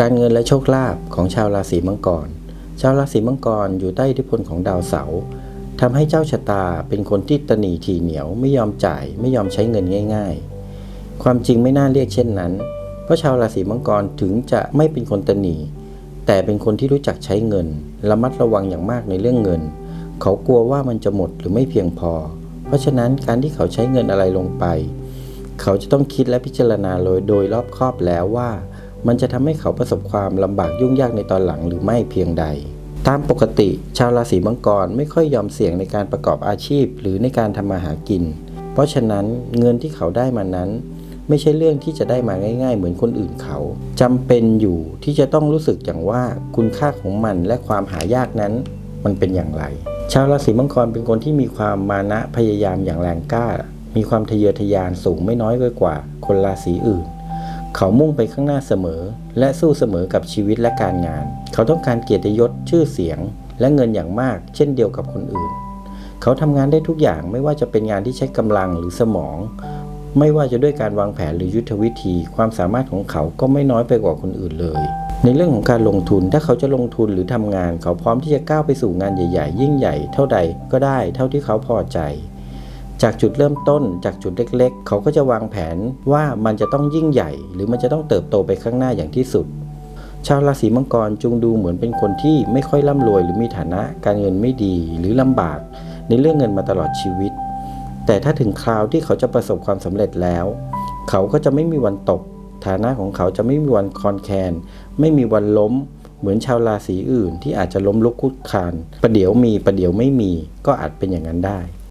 การเงินและโชคลาภของชาวราศีมังกร ชาวราศีมังกรอยู่ใต้อิทธิพลของดาวเสาร์ทำให้เจ้าชะตาเป็นคนที่ตนีทีเหนียวไม่ยอมจ่ายไม่ยอมใช้เงินง่าย ๆ ความจริงไม่น่าเรียกเช่นนั้น เพราะชาวราศีมังกรถึงจะไม่เป็นคนตนีแต่เป็นคนที่รู้จักใช้เงิน ระมัดระวังอย่างมากในเรื่องเงิน เขากลัวว่ามันจะหมดหรือไม่เพียงพอ เพราะฉะนั้นการที่เขาใช้เงินอะไรลงไป เขาจะต้องคิดและพิจารณาโดยโดยรอบคอบแล้วว่า มันจะทำให้เขาประสบความลำบากยุ่งยากในตอนหลังหรือไม่เพียงใด ตามปกติ ชาวราศีมังกรไม่ค่อยยอมเสี่ยงในการประกอบอาชีพ หรือในการทำมาหากิน เพราะฉะนั้นเงินที่เขาได้มานั้น ไม่ใช่เรื่องที่จะได้มาง่าย ๆ เหมือนคนอื่นเขาจำเป็นอยู่ที่จะต้องรู้สึกอย่างว่าคุณค่าของมันและความหายากนั้นมันเป็นอย่างไร ชาวราศีมังกรเป็นคนที่มีความมานะพยายามอย่างแรงกล้า มีความทะเยอทะยานสูงไม่น้อยกว่าคนราศีอื่น เขามุ่งไปข้างหน้าเสมอ และสู้เสมอกับชีวิตและการงาน เขาต้องการเกียรติยศชื่อเสียง และเงินอย่างมาก เช่นเดียวกับคนอื่น เขาทำงานได้ทุกอย่างไม่ว่าจะเป็นงานที่ใช้กำลังหรือสมอง ไม่ว่าจะด้วยการวางแผนหรือยุทธวิธี ความสามารถของเขาก็ไม่น้อยไปกว่าคนอื่นเลย ในเรื่องของการลงทุนถ้าเขาจะลงทุนหรือทำงาน เขาพร้อมที่จะก้าวไปสู่งานใหญ่ ๆ ยิ่งใหญ่ เท่าใดก็ได้ เท่าที่เขาพอใจ จากจุดเริ่มต้นจากจุดเล็กๆ เขาก็จะวางแผนว่ามันจะต้องยิ่งใหญ่ หรือมันจะต้องเติบโตไปข้างหน้าอย่างที่สุด ชาวราศีมังกรจงดูเหมือนเป็นคนที่ไม่ค่อยร่ำรวยหรือมีฐานะ การเงินไม่ดีหรือลำบาก ในเรื่องเงินมาตลอดชีวิต แต่ถ้าถึงคราวที่เขาจะประสบความสำเร็จแล้ว เขาก็จะไม่มีวันตก ฐานะของเขาจะไม่มีวันคอนแคน ไม่มีวันล้ม เหมือนชาวราศีอื่นที่อาจจะล้มลุกคลุกคลานประเดี๋ยวมีประเดี๋ยวไม่มี ก็อาจเป็นอย่างนั้นได้